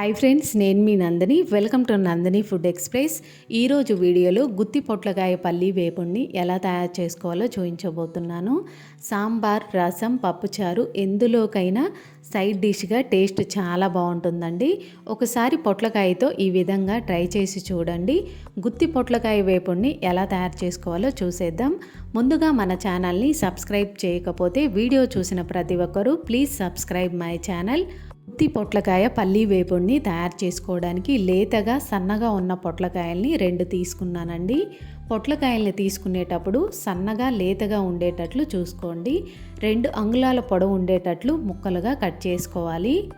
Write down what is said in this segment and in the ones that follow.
Hi friends నేను మీ Nandini. Welcome to Nandini food express ఈరోజు వీడియోలో గుత్తి పొట్లకాయ పల్లి వేపుణ్ణి ఎలా తయారు చేసుకోవాలో చూపించబోతున్నాను. సాంబార్ రసం పప్పుచారు ఎందులోకైనా సైడ్ డిష్గా టేస్ట్ చాలా బాగుంటుందండి. ఒకసారి పొట్లకాయతో ఈ విధంగా ట్రై చేసి చూడండి. గుత్తి పొట్లకాయ వేపుణ్ణి ఎలా తయారు చేసుకోవాలో చూసేద్దాం. ముందుగా మన ఛానల్ని సబ్స్క్రైబ్ చేయకపోతే వీడియో చూసిన ప్రతి ఒక్కరూ ప్లీజ్ సబ్స్క్రైబ్ మై ఛానల్ ఉత్తి పొట్లకాయ పల్లీ వేపుడిని తయారు చేసుకోవడానికి లేతగా సన్నగా ఉన్న పొట్లకాయల్ని రెండు తీసుకున్నానండి. పొట్లకాయల్ని తీసుకునేటప్పుడు సన్నగా లేతగా ఉండేటట్లు చూసుకోండి. రెండు అంగుళాల పొడవు ఉండేటట్లు ముక్కలుగా కట్ చేసుకోవాలి.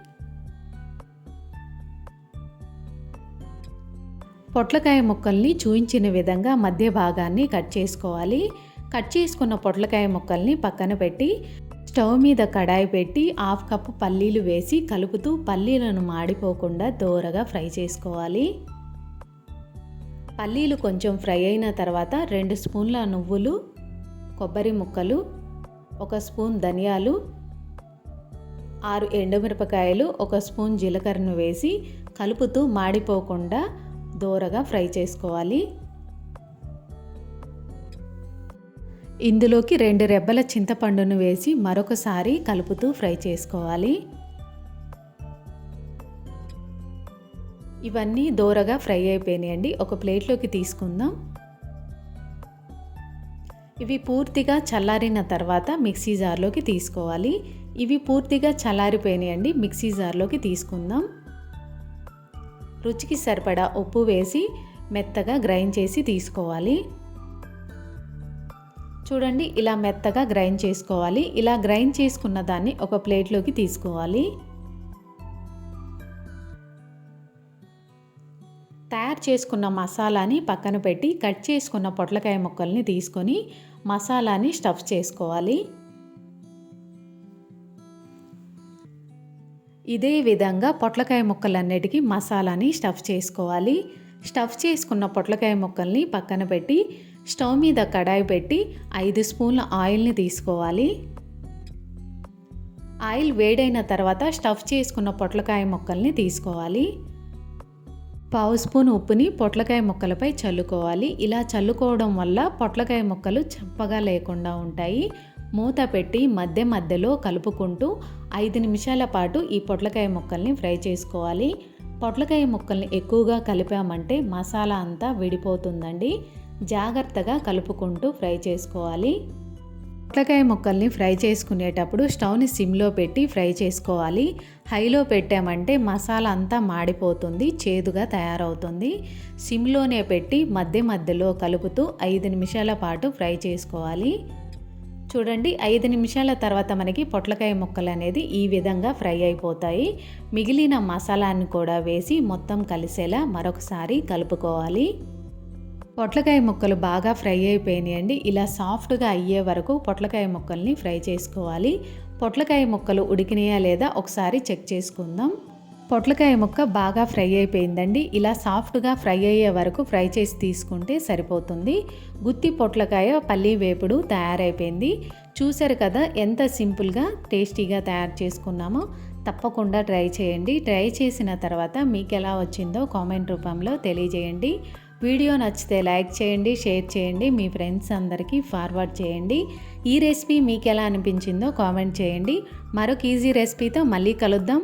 పొట్లకాయ ముక్కల్ని చూయించిన విధంగా మధ్య భాగాన్ని కట్ చేసుకోవాలి. కట్ చేసుకున్న పొట్లకాయ ముక్కల్ని పక్కన పెట్టి స్టవ్ మీద కడాయి పెట్టి హాఫ్ కప్పు పల్లీలు వేసి కలుపుతూ పల్లీలను మాడిపోకుండా దోరగా ఫ్రై చేసుకోవాలి. పల్లీలు కొంచెం ఫ్రై అయిన తర్వాత రెండు స్పూన్ల నువ్వులు కొబ్బరి ముక్కలు ఒక స్పూన్ ధనియాలు ఆరు ఎండుమిరపకాయలు ఒక స్పూన్ జీలకర్రను వేసి కలుపుతూ మాడిపోకుండా దోరగా ఫ్రై చేసుకోవాలి. ఇందులోకి రెండు రెబ్బల చింతపండును వేసి మరొకసారి కలుపుతూ ఫ్రై చేసుకోవాలి. ఇవన్నీ దోరగా ఫ్రై అయిపోయినాయండి ఒక ప్లేట్లోకి తీసుకుందాం. ఇవి పూర్తిగా చల్లారిన తర్వాత మిక్సీ జార్లోకి తీసుకోవాలి. ఇవి పూర్తిగా చల్లారిపోయినాయండి మిక్సీ జార్లోకి తీసుకుందాం. రుచికి సరిపడా ఉప్పు వేసి మెత్తగా గ్రైండ్ చేసి తీసుకోవాలి. చూడండి ఇలా మెత్తగా గ్రైండ్ చేసుకోవాలి. ఇలా గ్రైండ్ చేసుకున్న దాన్ని ఒక ప్లేట్లోకి తీసుకోవాలి. తయారు చేసుకున్న మసాలాని పక్కన పెట్టి కట్ చేసుకున్న పొట్లకాయ ముక్కల్ని తీసుకొని మసాలాని స్టఫ్ చేసుకోవాలి. ఇదే విధంగా పొట్లకాయ ముక్కలన్నిటికీ మసాలాని స్టఫ్ చేసుకోవాలి. స్టఫ్ చేసుకున్న పొట్లకాయ ముక్కల్ని పక్కన పెట్టి స్టవ్ మీద కడాయి పెట్టి ఐదు స్పూన్ల ఆయిల్ని తీసుకోవాలి. ఆయిల్ వేడైన తర్వాత స్టఫ్ చేసుకున్న పొట్లకాయ ముక్కల్ని తీసుకోవాలి. పావు స్పూన్ ఉప్పుని పొట్లకాయ ముక్కలపై చల్లుకోవాలి. ఇలా చల్లుకోవడం వల్ల పొట్లకాయ ముక్కలు చప్పగా లేకుండా ఉంటాయి. మూత పెట్టి మధ్య మధ్యలో కలుపుకుంటూ ఐదు నిమిషాల పాటు ఈ పొట్లకాయ ముక్కల్ని ఫ్రై చేసుకోవాలి. పొట్లకాయ ముక్కల్ని ఎక్కువగా కలిపామంటే మసాలా అంతా విడిపోతుందండి. జాగ్రత్తగా కలుపుకుంటూ ఫ్రై చేసుకోవాలి. పొట్లకాయ ముక్కల్ని ఫ్రై చేసుకునేటప్పుడు స్టవ్ని సిమ్లో పెట్టి ఫ్రై చేసుకోవాలి. హైలో పెట్టామంటే మసాలా అంతా మాడిపోతుంది చేదుగా తయారవుతుంది. సిమ్లోనే పెట్టి మధ్య మధ్యలో కలుపుతూ ఐదు నిమిషాల పాటు ఫ్రై చేసుకోవాలి. చూడండి ఐదు నిమిషాల తర్వాత మనకి పొట్లకాయ ముక్కలు అనేది ఈ విధంగా ఫ్రై అయిపోతాయి. మిగిలిన మసాలాన్ని కూడా వేసి మొత్తం కలిసేలా మరొకసారి కలుపుకోవాలి. పొట్లకాయ ముక్కలు బాగా ఫ్రై అయిపోయినాయండి ఇలా సాఫ్ట్గా అయ్యే వరకు పొట్లకాయ ముక్కల్ని ఫ్రై చేసుకోవాలి. పొట్లకాయ ముక్కలు ఉడికినాయా లేదా ఒకసారి చెక్ చేసుకుందాం. పొట్లకాయ ముక్క బాగా ఫ్రై అయిపోయిందండి. ఇలా సాఫ్ట్గా ఫ్రై అయ్యే వరకు ఫ్రై చేసి తీసుకుంటే సరిపోతుంది. గుత్తి పొట్లకాయ పల్లీ వేపుడు తయారైపోయింది. చూసారు కదా ఎంత సింపుల్గా టేస్టీగా తయారు చేసుకున్నామో. తప్పకుండా ట్రై చేయండి. ట్రై చేసిన తర్వాత మీకు ఎలా వచ్చిందో కామెంట్ రూపంలో తెలియజేయండి. వీడియో నచ్చితే లైక్ చేయండి షేర్ చేయండి మీ ఫ్రెండ్స్ అందరికీ ఫార్వర్డ్ చేయండి. ఈ రెసిపీ మీకు ఎలా అనిపించిందో కామెంట్ చేయండి. మరొక ఈజీ రెసిపీతో మళ్ళీ కలుద్దాం.